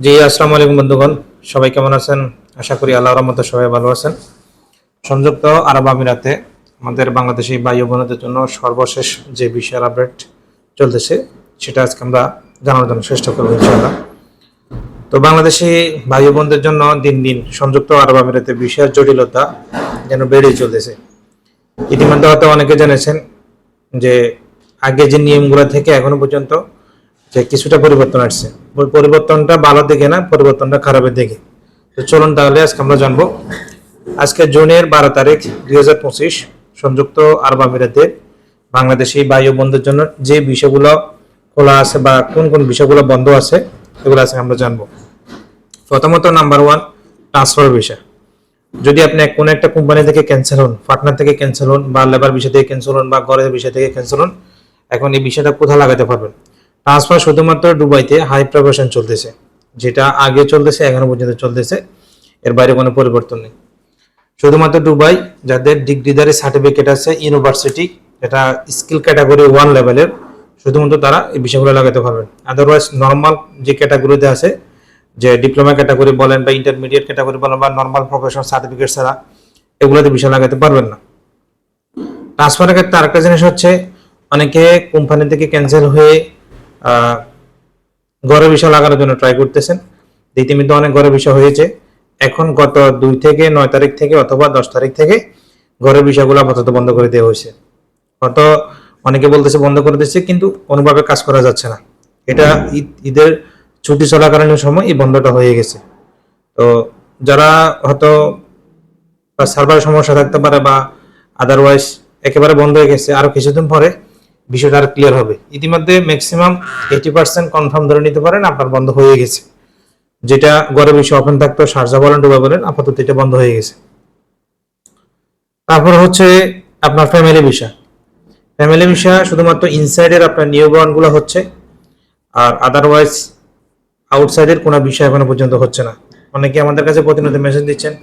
জি, আসসালামু আলাইকুম বন্ধুগণ। সবাই কেমন আছেন? আশা করি আল্লাহর রহমতে সবাই ভালো আছেন। সংযুক্ত আরব আমিরাতে আমাদের বাংলাদেশি বায়ু বোনদের জন্য সর্বশেষ যে বিষয়ের আপডেট চলতেছে, সেটা আজকে আমরা জানার জন্য চেষ্টা করব ইনশাআল্লাহ। তো বাংলাদেশি ভাই বোনদের জন্য দিন দিন সংযুক্ত আরব আমিরাতে বিষয়ের জটিলতা যেন বেড়েই চলতেছে। ইতিমধ্যে হয়তো অনেকে জেনেছেন যে আগে যে নিয়মগুলো থেকে এখনও পর্যন্ত যে কিছুটা পরিবর্তন আসছে। পরিবর্তনটা ভালো দিকে না, পরিবর্তনটা খারাপের দিকে তো চলুন তাহলে আজকে আমরা জানব। আজকে জুনের বারো তারিখ, দুই হাজার পঁচিশ, সংযুক্ত আরব আমিরাতে বাংলাদেশি বায়ু বন্ধের জন্য যে বিষয়গুলো খোলা আছে বা কোন কোন বিষয়গুলো বন্ধ আছে, এগুলো আজকে আমরা জানব। প্রথমত নাম্বার ওয়ান ট্রান্সফার বিষয় যদি আপনি কোনো একটা কোম্পানি থেকে ক্যান্সেল হন পার্টনার থেকে ক্যান্সেল হন বা লেবার বিষয় থেকে ক্যান্সেল হন বা ঘরের বিষয় থেকে ক্যান্সেল হন, এখন এই বিষয়টা কোথায় লাগাতে পারবেন? ট্রান্সফার শুধুমাত্র দুবাইতে হাই প্রফেশন চলতেছে, যেটা আগে চলতেছে, এখনও পর্যন্ত চলতেছে, এর বাইরে কোনো পরিবর্তন নেই। শুধুমাত্র দুবাই, যাদের ডিগ্রিদারি সার্টিফিকেট আছে ইউনিভার্সিটি এটা স্কিল ক্যাটাগরি ওয়ান লেভেলের শুধুমাত্র তারা এই বিষয়গুলো লাগাতে পারবেন। আদারওয়াইজ নর্মাল যে ক্যাটাগরিতে আছে, যে ডিপ্লোমা ক্যাটাগরি বলেন বা ইন্টারমিডিয়েট ক্যাটাগরি বলেন বা নর্মাল প্রফেশনাল সার্টিফিকেট ছাড়া, এগুলোতে বিষয় লাগাতে পারবেন না। ট্রান্সফারের ক্ষেত্রে আরেকটা জিনিস হচ্ছে, অনেকে কোম্পানি থেকে ক্যান্সেল হয়ে ঘরে বিষয় লাগানোর জন্য ট্রাই করতেছেন। ইতিমধ্যে অনেক ঘরে বিষয় হয়েছে। এখন গত দুই থেকে নয় তারিখ থেকে অথবা দশ তারিখ থেকে ঘরের বিষয়গুলো আপাতত বন্ধ করে দেওয়া হয়েছে। হয়ত অনেকে বলতেছে বন্ধ করে দিচ্ছে, কিন্তু কোনোভাবে কাজ করা যাচ্ছে না। এটা ঈদ, ঈদের ছুটি চলাকালীন সময় এই বন্ধটা হয়ে গেছে। তো যারা হয়তো সার্ভারের সমস্যা থাকতে পারে বা আদারওয়াইজ একেবারে বন্ধ হয়ে গেছে আরও কিছুদিন পরে বিষয়টা আর ক্লিয়ার হবে। ইতিমধ্যে ম্যাক্সিমাম এইটি পার্সেন্ট কনফার্ম ধরে নিতে পারেন, আপনার বন্ধ হয়ে গেছে। যেটা গড়ে বিষয় ওপেন থাকতো, সারজা বলেন ডুবা বলেন, আপাতত এটা বন্ধ হয়ে গেছে। তারপর হচ্ছে আপনার ফ্যামিলি ভিসা ফ্যামিলি ভিসা শুধুমাত্র ইনসাইডের আপনার নিয়োগনগুলো হচ্ছে, আর আদারওয়াইজ আউটসাইডের কোনো বিষয় এখনও পর্যন্ত হচ্ছে না। অনেকে আমাদের কাছে প্রতিনিয়ত মেসেজ দিচ্ছেন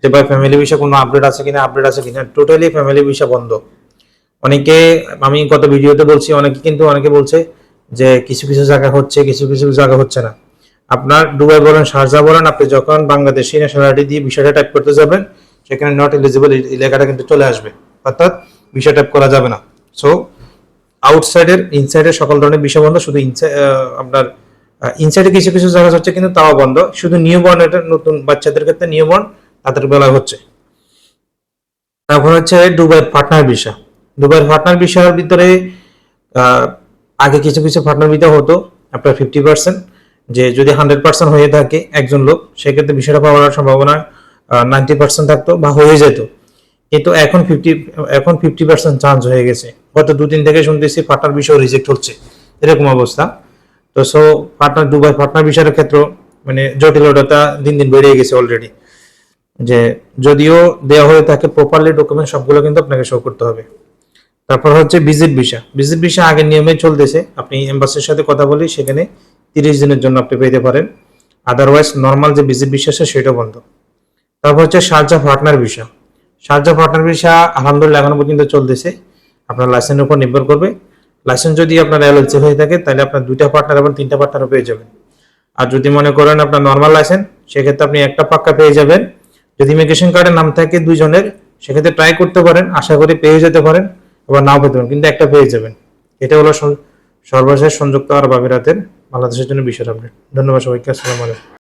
যে, ভাই ফ্যামিলি ভিসা কোনো আপডেট আছে কিনা? আপডেট আছে কিনা? টোটালি ফ্যামিলি ভিসা বন্ধ। অনেকে, আমি গত ভিডিওতে বলছি, অনেকে কিন্তু অনেকে বলছে যে কিছু কিছু জায়গা হচ্ছে, কিছু কিছু জায়গা হচ্ছে না। আপনার দুবাই বলেন, শারজা বলেন, আপনি যখন বাংলাদেশি ন্যাশনালিটি দিয়ে বিষয়টা টাইপ করতে যাবেন, সেখানে নট এলিজিবল এই লেখাটা কিন্তু চলে আসবে। অর্থাৎ বিষয় টাইপ করা যাবে না। সো আউটসাইডের ইনসাইডের সকল ধরনের বিষয় বন্ধ, শুধু আপনার ইনসাইডে কিছু কিছু জায়গা হচ্ছে কিন্তু তাও বন্ধ। শুধু নিউ বর্ন এটা নতুন বাচ্চাদের ক্ষেত্রে নিউ বর্ন তাদের বেলায় হচ্ছে। তারপর হচ্ছে দুবাইয়ের পার্টনার ভিসা দুবাইয়ের পার্টনার ভিসার ভিতরে আগে কিছু কিছু পার্টনার ভিসা হতো, আপনার ফিফটি পার্সেন্ট যে যদি হান্ড্রেড পার্সেন্ট হয়ে থাকে একজন লোক, সেক্ষেত্রে বিষয়টা পাওয়ার সম্ভাবনা নাইনটি পার্সেন্ট থাকতো বা হয়ে যেত। কিন্তু এখন ফিফটি এখন ফিফটি পার্সেন্ট চান্স হয়ে গেছে। গত দুদিন থেকে শুনতেছি পার্টনার বিষয় রিজেক্ট হচ্ছে, এরকম অবস্থা। তো সো পার্টনার দুবাই পার্টনার বিষয়ের ক্ষেত্রে মানে জটিলতা দিন দিন বেড়ে গেছে অলরেডি যে যদিও দেওয়া হয়ে থাকে প্রপারলি ডকুমেন্ট সবগুলো কিন্তু আপনাকে শো করতে হবে। তারপর হচ্ছে ভিজিট ভিসা ভিজিট ভিসা আগের নিয়মে চলতেছে। আপনি এম্বাসির সাথে কথা বলি, সেখানে তিরিশ দিনের জন্য আপনি পেতে পারেন। আদারওয়াইজ নর্মাল যে ভিজিট ভিসা আছে, সেটা বন্ধ। তারপর হচ্ছে Sharjah partner visa Sharjah partner visa আলহামদুলিল্লাহ, এখনও পর্যন্ত চলতেছে। আপনার লাইসেন্সের উপর নির্ভর করবে। লাইসেন্স যদি আপনার এলএলসি হয়ে থাকে, তাহলে আপনার দুইটা পার্টনার এবং তিনটা পার্টনারও পেয়ে যাবেন। আর যদি মনে করেন আপনার নর্মাল লাইসেন্স সেক্ষেত্রে আপনি একটা পাক্কা পেয়ে যাবেন। যদি ইমিগ্রেশন কার্ডের নাম থাকে দুইজনের, সেক্ষেত্রে ট্রাই করতে পারেন। আশা করি পেয়ে যেতে পারেন। আবার নাও পেতে পারেন, কিন্তু একটা পেয়ে যাবেন। এটা হলো সর- সর্বশেষ সংযুক্ত আরব আমিরাতের বাংলাদেশের জন্য বিষয় আপডেট ধন্যবাদ সবাইকে, আসসালামু আলাইকুম।